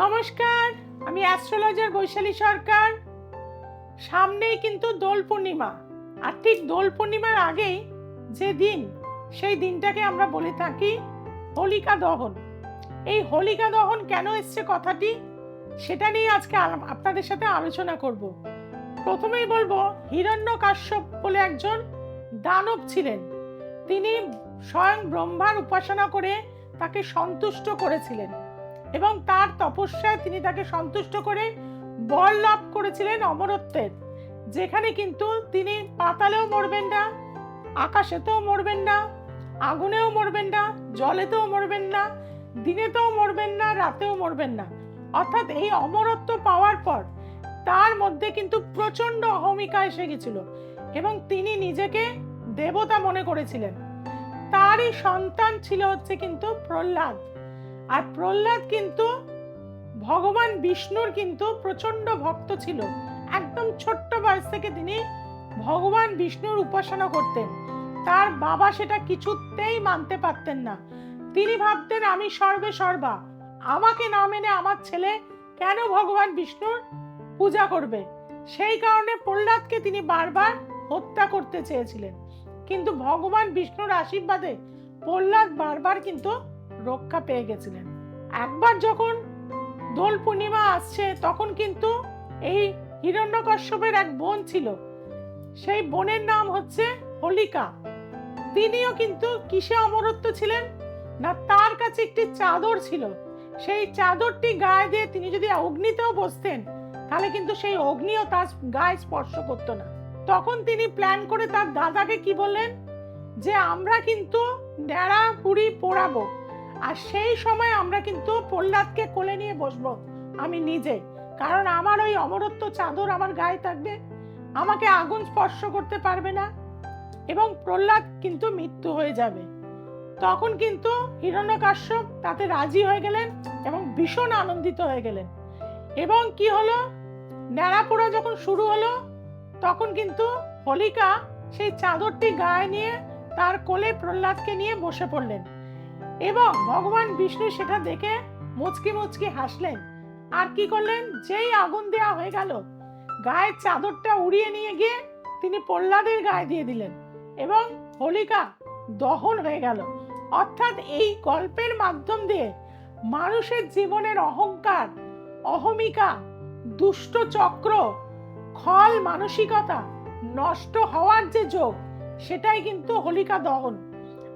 নমস্কার, আমি অ্যাস্ট্রোলজার বৈশালী সরকার। সামনেই কিন্তু দোল পূর্ণিমা, আর ঠিক দোল পূর্ণিমার আগেই যে দিন, সেই দিনটাকে আমরা বলে থাকি হোলিকা দহন। এই হোলিকা দহন কেন এসছে কথাটি, সেটা নিয়ে আজকে আপনাদের সাথে আলোচনা করব। প্রথমেই বলব, হিরণ্য কাশ্যপ বলে একজন দানব ছিলেন। তিনি স্বয়ং ব্রহ্মার উপাসনা করে তাকে সন্তুষ্ট করেছিলেন। এবং তার তপস্যায় তিনি তাকে সন্তুষ্ট করে বর লাভ করেছিলেন অমরত্বের। যেখানে কিন্তু তিনি পাতালেও মরবেন না, আকাশেতেও মরবেন না, আগুনেও মরবেন না, জলেতেও মরবেন না, দিনেতেও মরবেন না, রাতেও মরবেন না। অর্থাৎ এই অমরত্ব পাওয়ার পর তার মধ্যে কিন্তু প্রচণ্ড অহমিকা এসে গেছিল এবং তিনি নিজেকে দেবতা মনে করেছিলেন। তারই সন্তান ছিল হচ্ছে কিন্তু প্রহ্লাদ। আর প্রহ্লাদ কিন্তু, ভগবান বিষ্ণুর কিন্তু প্রচণ্ড ভক্ত ছিল। একদম ছোট্ট বয়স থেকে তিনি ভগবান বিষ্ণুর উপাসনা করতেন। তার বাবা সেটা কিছুতেই মানতে পারতেন না। তিনি ভাবতেন, আমি সর্বে সর্বা। আমাকে না মেনে আমার ছেলে কেন ভগবান বিষ্ণুর পূজা করবে? সেই কারণে প্রহ্লাদকে তিনি বারবার হত্যা করতে চেয়েছিলেন। কিন্তু ভগবান বিষ্ণুর আশীর্বাদে প্রহ্লাদ বারবার কিন্তু রক্ষা পেয়ে গেছিলেন। একবার যখন দোল পূর্ণিমা আসছে, তখন কিন্তু এই হিরণ্যকশ্যপের এক বোন ছিল। সেই বোনের নাম হচ্ছে হোলিকা। তিনিও কিন্তু কিসে অমরত্ব ছিলেন? না, তার কাছে একটি চাদর ছিল। সেই চাদরটি গায়ে দিয়ে তিনি যদি অগ্নিতেও বসতেন, তাহলে কিন্তু সেই অগ্নিও তার গায়ে স্পর্শ করতো না। তখন তিনি প্ল্যান করে তার দাদাকে কি বললেন? যে আমরা কিন্তু ন্যাড়া পুরি পোড়াবো। আর সেই সময় আমরা কিন্তু প্রহ্লাদকে কোলে নিয়ে বসবো, আমি নিজে। কারণ আমার ওই অমরত্ব চাদর আমার গায়ে থাকবে, আমাকে আগুন স্পর্শ করতে পারবে না এবং প্রহ্লাদ কিন্তু মৃত্যু হয়ে যাবে। তখন কিন্তু হিরণ্যকাশ্যপ তাতে রাজি হয়ে গেলেন এবং ভীষণ আনন্দিত হয়ে গেলেন। এবং কি হলো? ন্যাড়াপোড়া যখন শুরু হলো, তখন কিন্তু হোলিকা সেই চাদরটি গায়ে নিয়ে তার কোলে প্রহ্লাদকে নিয়ে বসে পড়লেন। এবং ভগবান বিষ্ণু সেটা দেখে মুচকি মুচকি হাসলেন। আর কি করলেন? যেই আগুন দেয়া হয়ে গেল, গায়ের চাদরটা উড়িয়ে নিয়ে গিয়ে তিনি প্রহ্লাদের গায়ে দিয়ে দিলেন এবং হোলিকা দহন হয়ে গেল। অর্থাৎ এই গল্পের মাধ্যম দিয়ে মানুষের জীবনের অহংকার, অহমিকা, দুষ্ট চক্র, খল মানসিকতা নষ্ট হওয়ার যে যোগ, সেটাই কিন্তু হোলিকা দহন।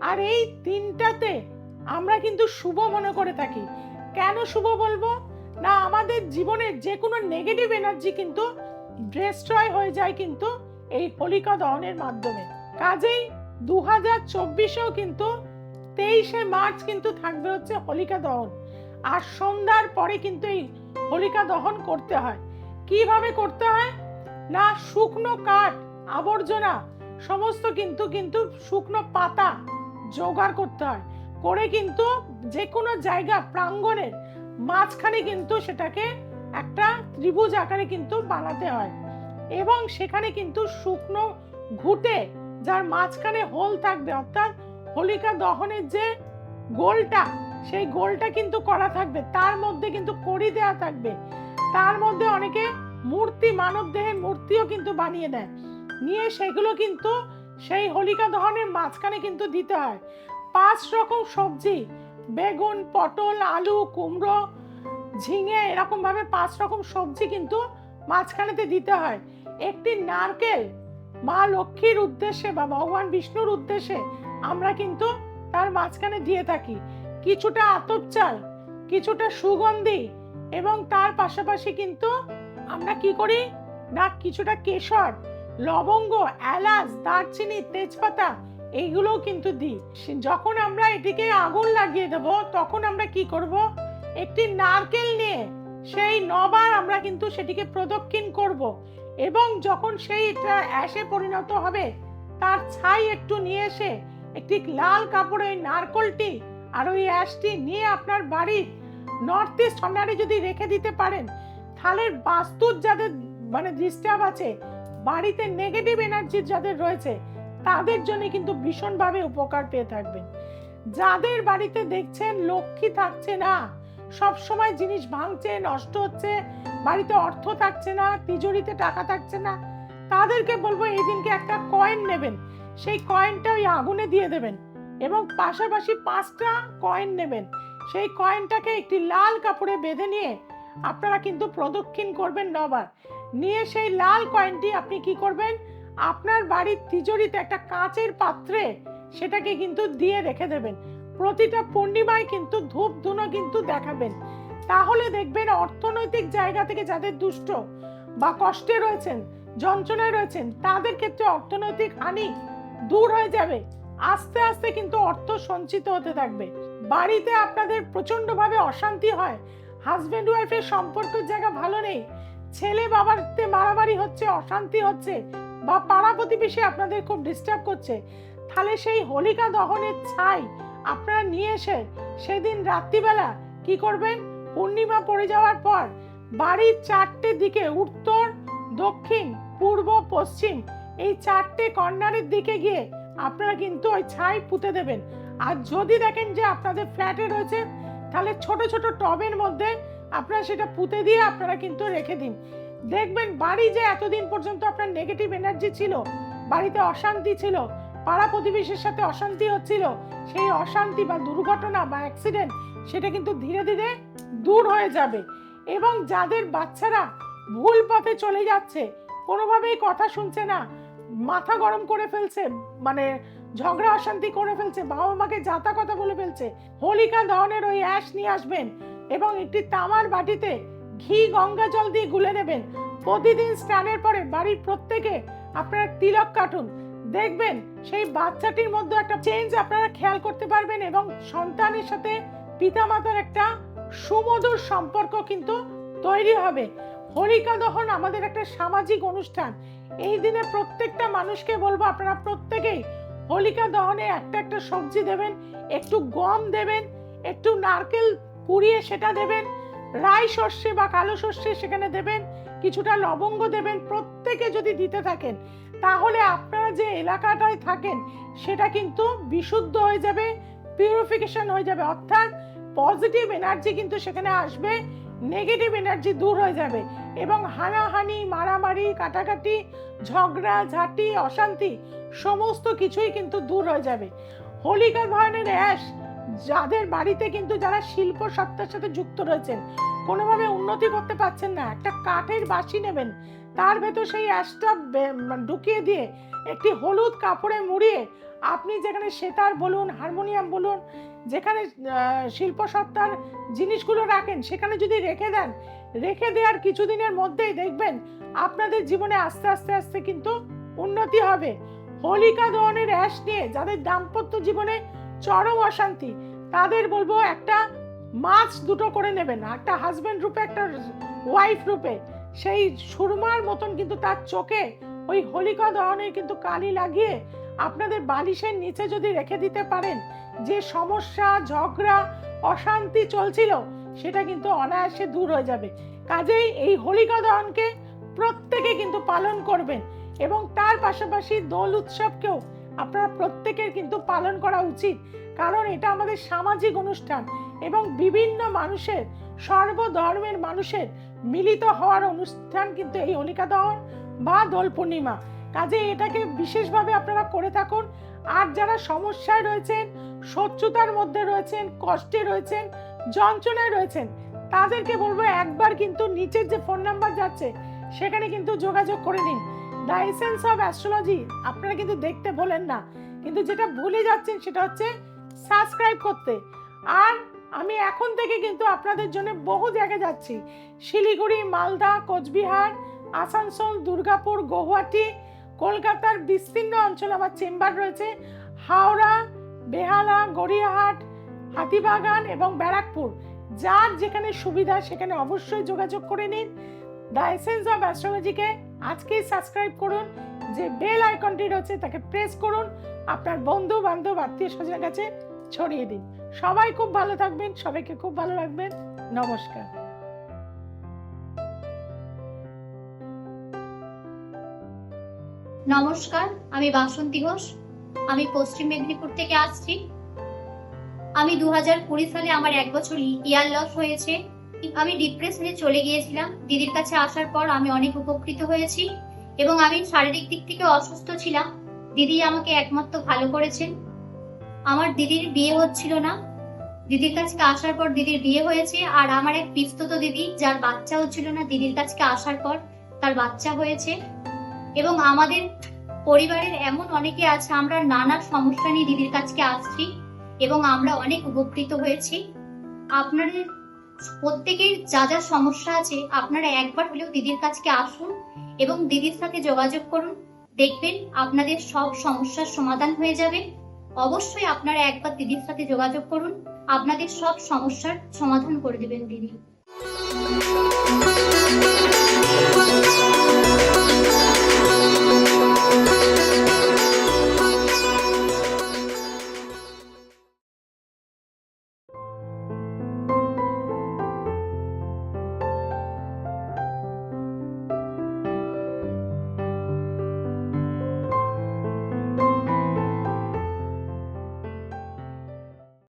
আর এই দিনটাতে আমরা কিন্তু শুভ মনে করে থাকি। কেন শুভ বলব? না, আমাদের জীবনের যে কোনো নেগেটিভ এনার্জি কিন্তু ডিস্ট্রয় হয়ে যায় কিন্তু এই হোলিকা দহনের মাধ্যমে। কাজেই দু হাজার চব্বিশেও কিন্তু তেইশে মার্চ কিন্তু থাকবে হচ্ছে হোলিকা দহন। আর সন্ধ্যার পরে কিন্তু এই হোলিকা দহন করতে হয়। কীভাবে করতে হয়? না, শুকনো কাঠ, আবর্জনা, সমস্ত কিন্তু কিন্তু শুকনো পাতা জোগাড় করতে হয়। করে কিন্তু যে কোনো জায়গা প্রাঙ্গণের মাঝখানে কিন্তু সেটাকে একটা ত্রিভুজ আকারে কিন্তু বানাতে হয়। এবং সেখানে কিন্তু শুকনো ঘুটে যার মাঝখানে হোল থাকবে, অর্থাৎ হোলিকা দহনের যে গোলটা, সেই গোলটা কিন্তু করা থাকবে। তার মধ্যে কিন্তু কড়ি দেওয়া থাকবে। তার মধ্যে অনেকে মূর্তি, মানব দেহের মূর্তিও কিন্তু বানিয়ে দেয়। নিয়ে সেগুলো কিন্তু সেই হোলিকা দহনের মাঝখানে কিন্তু দিতে হয়। পাঁচ রকম সবজি, বেগুন, পটল, আলু, কুমড়ো, ঝিঙে এরকম ভাবে পাঁচ রকম সবজি কিন্তু মাঝখানেতে দিতে হয়। একটি নারকেল, মা লক্ষ্মীর উদ্দেশ্যে বা ভগবান বিষ্ণুর উদ্দেশ্যে আমরা কিন্তু তার মাঝখানে দিয়ে থাকি। কিছুটা আতপ চাল, কিছুটা সুগন্ধি এবং তার পাশাপাশি কিন্তু আমরা কি করি না, কিছুটা কেশর, লবঙ্গ, এলাচ, দারচিনি, তেজপাতা এইগুলোও কিন্তু দিই। যখন আমরা এটিকে আগুন লাগিয়ে দেব, তখন আমরা কি করব? একটি নারকেল নিয়ে সেই নবার আমরা কিন্তু সেটিকে প্রদক্ষিণ করব এবং যখন সেইটা অ্যাশে পরিণত হবে, তার ছাই একটু নিয়ে এসে একটি লাল কাপড়ে ওই নারকলটি আর ওই অ্যাশটি নিয়ে আপনার বাড়ির নর্থ ইস্ট কর্নারে যদি রেখে দিতে পারেন, তাহলে বাস্তুর যাদের মানে ডিস্টার্ব আছে, বাড়িতে নেগেটিভ এনার্জি যাদের রয়েছে তাদের জন্য কিন্তু ভীষণভাবে উপকার পেয়ে থাকবেন। যাদের বাড়িতে দেখছেন লক্ষ্মী থাকছে না সব সময় জিনিস ভাঙছে, নষ্ট হচ্ছে, বাড়িতে অর্থ থাকছে না, তিজোরিতে টাকা থাকছে না, তাদেরকে বলব এই দিনকে একটা কয়েন নেবেন। সেই কয়েনটা ওই আগুনে দিয়ে দেবেন এবং পাশাপাশি পাঁচটা কয়েন নেবেন। সেই কয়েনটাকে একটি লাল কাপড়ে বেঁধে নিয়ে আপনারা কিন্তু প্রদক্ষিণ করবেন নবার নিয়ে সেই লাল কয়েনটি আপনি কি করবেন? আপনার বাড়ির তিজোরিতে একটা কাঁচের পাত্রে সেটাকে কিন্তু দিয়ে রেখে দেবেন। প্রতিটা পূর্ণিমায় কিন্তু ধূপ ধুনো কিন্তু দেখাবেন। তাহলে দেখবেন অর্থনৈতিক জায়গা থেকে যাদের দুষ্ট বা কষ্টে রয়েছেন, যন্ত্রণায় রয়েছেন, তাদের ক্ষেত্রে অর্থনৈতিক হানি দূর হয়ে যাবে। আস্তে আস্তে কিন্তু অর্থ সঞ্চিত হতে থাকবে। বাড়িতে আপনাদের প্রচন্ডভাবে অশান্তি হয়। হাজব্যান্ড ওয়াইফের সম্পর্কের জায়গা ভালো নেই। ছেলে বাবারতে মারামারি হচ্ছে, অশান্তি হচ্ছে। বা পাড়া প্রতিবেশী আপনাদের খুব ডিস্টার্ব করছে, তাহলে সেই হোলিকা দহনের ছাই আপনারা নিয়ে এসে সেদিন রাত্রিবেলা কি করবেন? পূর্ণিমা পড়ে যাওয়ার পর বাড়ির চারটে দিকে উত্তর, দক্ষিণ, পূর্ব, পশ্চিম এই চারটে কর্নারের দিকে গিয়ে আপনারা কিন্তু ওই ছাই পুঁতে দেবেন। আর যদি দেখেন যে আপনাদের ফ্ল্যাটে রয়েছে, তাহলে ছোট ছোট টবের মধ্যে আপনারা সেটা পুঁতে দিয়ে আপনারা কিন্তু রেখে দিন। দেখবেন বাড়ি যে এতদিন পর্যন্ত আপনার নেগেটিভ এনার্জি ছিল, বাড়িতে অশান্তি ছিল, পাড়া প্রতিবেশীর সাথে অশান্তি হচ্ছিল, সেই অশান্তি বা দুর্ঘটনা বা অ্যাক্সিডেন্ট সেটা কিন্তু ধীরে ধীরে দূর হয়ে যাবে। এবং যাদের বাচ্চারা ভুল পথে চলে যাচ্ছে, কোনোভাবেই কথা শুনছে না, মাথা গরম করে ফেলছে মানে ঝগড়া অশান্তি করে ফেলছে বাবা মাকে যাতা কথা বলে ফেলছে, হোলিকা দহনের ওই অ্যাশ নিয়ে আসবেন এবং একটি তামার বাটিতে ঘি, গঙ্গা জল দিয়ে গুলে নেবেন। প্রতিদিন স্নানের পরে বাড়ির প্রত্যেকে আপনারা তিলক কাটুন। দেখবেন সেই বাচ্চাটির মধ্যে একটা চেঞ্জ আপনারা খেয়াল করতে পারবেন এবং সন্তানের সাথে পিতামাতার একটা সুমধুর সম্পর্ক কিন্তু তৈরি হবে। হোলিকা দহন আমাদের একটা সামাজিক অনুষ্ঠান। এই দিনে প্রত্যেকটা মানুষকে বলব, আপনারা প্রত্যেকেই হোলিকা দহনে একটা একটা সবজি দেবেন, একটু গম দেবেন, একটু নারকেল পুড়িয়ে সেটা দেবেন রাই শস্যে বা কালো শস্যে সেখানে দেবেন, কিছুটা লবঙ্গ দেবেন, প্রত্যেকে যদি দিতে থাকেন, তাহলে আপনারা যে এলাকাটায় থাকেন, সেটা কিন্তু বিশুদ্ধ হয়ে যাবে পিউরিফিকেশন হয়ে যাবে, অর্থাৎ পজিটিভ এনার্জি কিন্তু সেখানে আসবে নেগেটিভ এনার্জি দূর হয়ে যাবে এবং হানাহানি, মারামারি, কাটাকাটি, ঝগড়া, ঝাঁটি, অশান্তি, সমস্ত কিছুই কিন্তু দূর হয়ে যাবে। হোলিকা ধরনের অ্যাশ যাদের বাড়িতে কিন্তু যারা শিল্প সত্তার সাথে যুক্ত রয়েছেন কোনোভাবে উন্নতি করতে পারছেন না। একটা কাঠের বাসি নেবেন তার ভেতর সেই অ্যাশটা মানে ঢুকিয়ে দিয়ে একটি হলুদ কাপড়ে মুড়িয়ে আপনি যেখানে সেতার বলুন হারমোনিয়াম বলুন যেখানে আহ, শিল্প সত্তার জিনিসগুলো রাখেন সেখানে যদি রেখে দেন রেখে দেওয়ার কিছুদিনের মধ্যেই দেখবেন আপনাদের জীবনে আস্তে আস্তে আস্তে কিন্তু উন্নতি হবে। হোলিকা দহনের অ্যাশ নিয়ে যাদের দাম্পত্য জীবনে চরম অশান্তি। তাদের বলব একটা মাছ দুটো করে নেবেন, একটা হাজব্যান্ড রূপে, একটা ওয়াইফ রূপে। সেই সুরমার মতন কিন্তু তার চোখে ওই হোলিকা দহনে কিন্তু কালি লাগিয়ে আপনাদের বালিশের নিচে যদি রেখে দিতে পারেন, যে সমস্যা, ঝগড়া, অশান্তি চলছিল, সেটা কিন্তু অনায়াসে দূর হয়ে যাবে। কাজেই এই হোলিকা দহনকে প্রত্যেকে কিন্তু পালন করবেন এবং তার পাশাপাশি দোল উৎসবকেও আপনারা প্রত্যেকের কিন্তু পালন করা উচিত। কারণ এটা আমাদের সামাজিক অনুষ্ঠান এবং বিভিন্ন মানুষের, সর্বধর্মের মানুষের মিলিত হওয়ার অনুষ্ঠান কিন্তু এই হোলিকা দহন বা দোল পূর্ণিমা। কাজে এটাকে বিশেষভাবে আপনারা করে থাকুন। আর যারা সমস্যায় রয়েছেন, শত্রুতার মধ্যে রয়েছেন, কষ্টে রয়েছেন, যন্ত্রণায় রয়েছেন, তাদেরকে বলব একবার কিন্তু নিচের যে ফোন নাম্বার যাচ্ছে, সেখানে কিন্তু যোগাযোগ করে নিন। দ্য এসেন্স অফ অ্যাস্ট্রোলজি আপনারা কিন্তু দেখতে ভোলেন না। কিন্তু যেটা ভুলে যাচ্ছেন সেটা হচ্ছে সাবস্ক্রাইব করতে। আর আমি এখন থেকে কিন্তু আপনাদের জন্য বহু জায়গায় যাচ্ছি। শিলিগুড়ি, মালদা, কোচবিহার, আসানসোল, দুর্গাপুর, গৌহাটি, কলকাতার বিস্তীর্ণ অঞ্চলে আমার চেম্বার রয়েছে। হাওড়া, বেহালা, গড়িয়াহাট, হাতিবাগান এবং ব্যারাকপুর। যার যেখানে সুবিধা, সেখানে অবশ্যই যোগাযোগ করে নিন। দ্য এসেন্স অফ অ্যাস্ট্রোলজিকে আজকেই সাবস্ক্রাইব করুন, যে বেল আইকনটি রয়েছে তাকে প্রেস করুন, আপনার বন্ধু বান্ধব আত্মীয় স্বজনের কাছে ছড়িয়ে দিন। সবাই খুব ভালো থাকবেন, সবাইকে খুব ভালো রাখবেন। নমস্কার। নমস্কার, আমি বাসন্তী ঘোষ। আমি পশ্চিম মেদিনীপুর থেকে আসছি। আমি দু হাজার কুড়ি সালে আমার এক বছর ইয়ার লস হয়েছে। আমি ডিপ্রেশনে চলে গিয়েছিলাম। দিদির কাছে আসার পর আমি অনেক উপকৃত হয়েছি এবং আমি শারীরিক দিক থেকে অসুস্থ ছিলাম। দিদি আমাকে একমাত্র ভালো করেছেন। আমার দিদির বিয়ে হচ্ছিল না। দিদির কাছে আসার পর দিদির বিয়ে হয়েছে আর আমার এক পিস্তত দিদি, যার বাচ্চা হচ্ছিল না, দিদির কাছে আসার পর তার বাচ্চা হয়েছে। এবং আমাদের পরিবারের এমন অনেকে আছে, আমরা নানা সমস্যা নিয়ে দিদির কাছে আসছি এবং আমরা অনেক উপকৃত হয়েছি। আপনাদের প্রত্যেকের যা যা সমস্যা আছে, আপনারা একবার হলেও দিদির কাছে আসুন এবং দিদির সাথে যোগাযোগ করুন। দেখবেন আপনাদের সব সমস্যার সমাধান হয়ে যাবে। অবশ্যই আপনারা একবার দিদির সাথে যোগাযোগ করুন। আপনাদের সব সমস্যার সমাধান করে দেবেন দিদি।